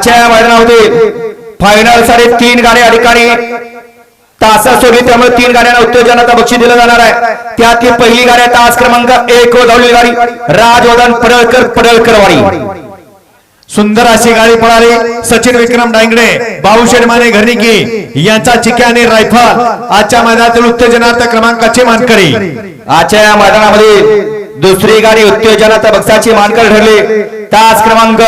आजच्या मैदानामध्ये फायनलसाठी तीन गाड्या या ठिकाणी तासा सोडली त्यामुळे तीन गाड्यांना उत्तेजनाचा बक्षीस दिलं जाणार आहे. त्यातली पहिली गाडी तास क्रमांक एक वर गाडी राजवर्धन पडळकर पडळकरवाडी. सुंदर अशी गाडी पळाली. सचिन विक्रम डांगडे बाबूशेठ माने घरणिकी यांचा चिक्या आणि रायफल. आजच्या मैदानातील उत्तेजनार्थ क्रमांकाचे मानकरी. आजच्या या मैदानामध्ये दुसरी गाडी उत्तेजनाचा बक्षाची मानकर ठरली. तास क्रमांक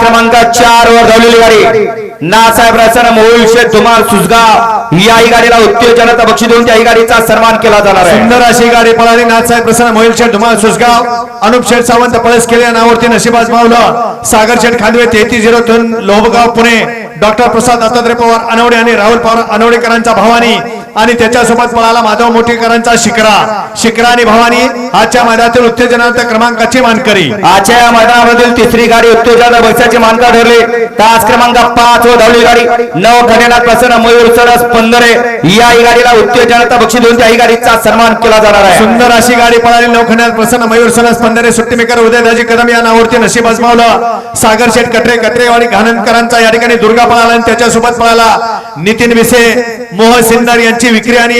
क्रमांक चार वर धावलेली गाडी. नासाहेब रसन मोहोळ शेठ धुमाळ सुसगाव याही गाडीला उत्तेजनाचा बक्षी देऊन त्याही गाडीचा सन्मान केला जाणार आहे. सुंदर अशी गाडी पळाली. नाथसाहेब प्रसन्न मोहिल शेठ धुमाळ सुजगाव. अनुप शेठ सावंत पळस केले या नावावरती नशिबाज मावलं सागर शेठ खांदवे तेहतीस झिरो दोन लोहगाव पुणे. डॉक्टर प्रसाद दत्तात्रय पवार अनवडे आणि राहुल पवार अनवडेकरांचा भवानी आणि त्याच्यासोबत पळाला माधव मोठेकरांचा शिकरा. शिकरा आणि भवानी आजच्या मैदानातील उत्तेजनार्थ क्रमांकाची मानकरी. आजच्या या मैदानामधील तिसरी गाडी उत्तेजनाचा बक्षाची मानकर ठरली. तास क्रमांक पाच वर धावलेली गाडी. नव खंडेनाथ प्रसन्न मयूर सरस पंधरे याही गाडीला उत्तेजनाचा बक्षीस देऊन त्याही गाडीचा सन्मान केला जाणार आहे. सुंदर अशी गाडी पळाली. नौखंडात प्रसन्न मयूर सनस पंधरे सुट्टीमेकर उदयदाजी कदम या नावावरती नशीब आजमावलं सागर शेठ कटरे कटरेवाडी घाणनकरांचा या ठिकाणी दुर्गा पळाला आणि त्याच्यासोबत पळाला. नितीन विसे मोहन सिन्नर यांची विक्री आणि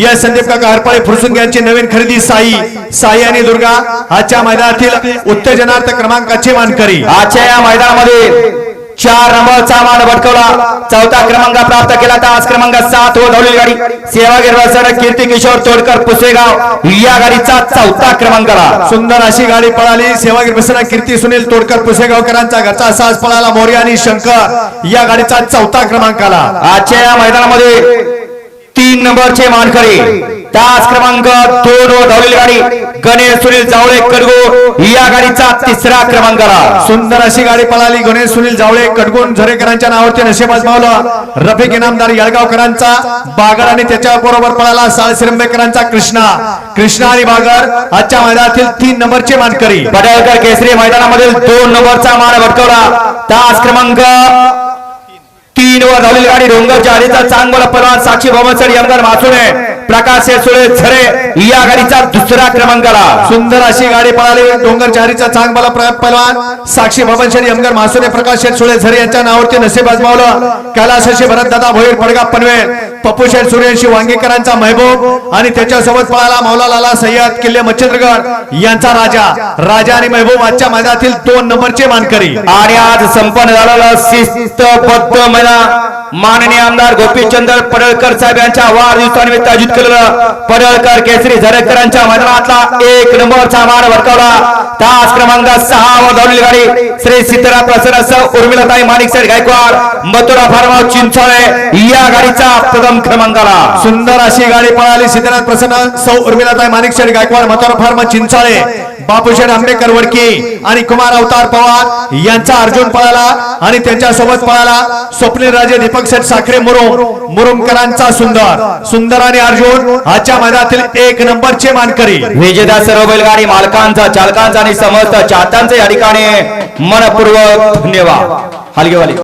या संदीप काका हरपाळे फुरसुंग यांची नवीन खरेदी साई साई आणि दुर्गा. आजच्या मैदानातील उत्तेजनार्थ क्रमांकाची मानकरी. आजच्या या मैदानामध्ये चार नंबरचा मान भटकवला. चौथा क्रमांक प्राप्त केला. तास क्रमांक सात वर धावलेली गाडी. सेवागिरी रसन कीर्ती किशोर तोडकर पुसेगाव. या गाडीचा चौथा क्रमांक आला सुंदर अशी गाडी पळाली. सेवागिरी प्रसन्न कीर्ती सुनील तोडकर पुसेगावकरांचा घरचा साज पळाला. मोर्या आणि शंकर या गाडीचा चौथा क्रमांक आला आजच्या या मैदानामध्ये तीन नंबरचे मानकरी. तास क्रमांक दोन वर धावलेली गाडी. गणेश सुनील जावळे कडगो या गाडीचा तिसरा क्रमांक आला सुंदर अशी गाडी पळाली गणेश सुनील जावळे कडगुण झरेकरांच्या नावावरती नशेब आजमावलं रफिक इनामदार येळगावकरांचा बागर आणि त्याच्या बरोबर पळाला साळसिरंबेकरांचा कृष्णा. कृष्णा आणि बागर आजच्या मैदानातील तीन नंबरचे मानकरी. पडळकर केसरी मैदानामधील दोन नंबरचा मान भटकवला. तास क्रमांक तीन वर धावलेली गाडी डोंगरच्या आधीचा चांगला पलवान साक्षी भवनसड यमगर मासुने प्रकाश सुळे झरे या गाडीचा दुसरा क्रमांक आला. सुंदर अशी गाडी पळाली डोंगर चारीचा चांगबाला प्र- पहलवान साक्षी भवनशेठ यमगर मासुरे प्रकाश शेठ सुळे झरे यांच्या नावावरती नशीब आजमावलं. कैलासाशी भरत दादा भोईर पडगा पनवेल पप्पू शेठ सूर्यवंशी वांगीकरांचा महबूब आणि त्याच्यासोबत पळाला मौला लाला सय्यद किल्ले मच्छिंद्रगड यांचा राजा. राजा आणि महबूब आजच्या मैदानातील दोन नंबरचे मानकरी. आणि आज संपन्न झालेला शिस्तबद्ध महिना माननीय आमदार गोपीचंद्र पडळकर साहेब यांच्या वाढदिवसानिमित्त आयोजित केलेलं पडळकर केसरी झरेकरांच्या मैदानातला एक नंबरचा मान भडकवला. तास क्रमांक सहा वर धावलेली गाडी श्री सीताराम प्रसन्न सह उर्मिलाताई माणिक साहेब गायकवाड मथुरा फार्मा चिंचोळे या गाडीचा प्रथम क्रमांक आला सुंदर अशी गाडी पळाली सिद्धनाथ प्रसन्न सौ उर्मिलाताई माणिकशेठ गायकवाड मथुरा फार्मा चिंचाळे. बापूशेठ आंबेकर वडकी आणि कुमार अवतार पवार यांचा अर्जुन पळाला आणि त्यांच्यासोबत पळाला. स्वप्नील राजे दीपक शेठ साखरे मुरुम. मुरुमकरांचा सुंदर. सुंदर आणि अर्जुन आजच्या मैदानातील एक नंबरचे मानकरी. विजेता सर्व बैलगाडी मालकांचा चालकांचा आणि समस्त चाहत्यांचा या ठिकाणी मनपूर्वक धन्यवाद. हलगेवाली.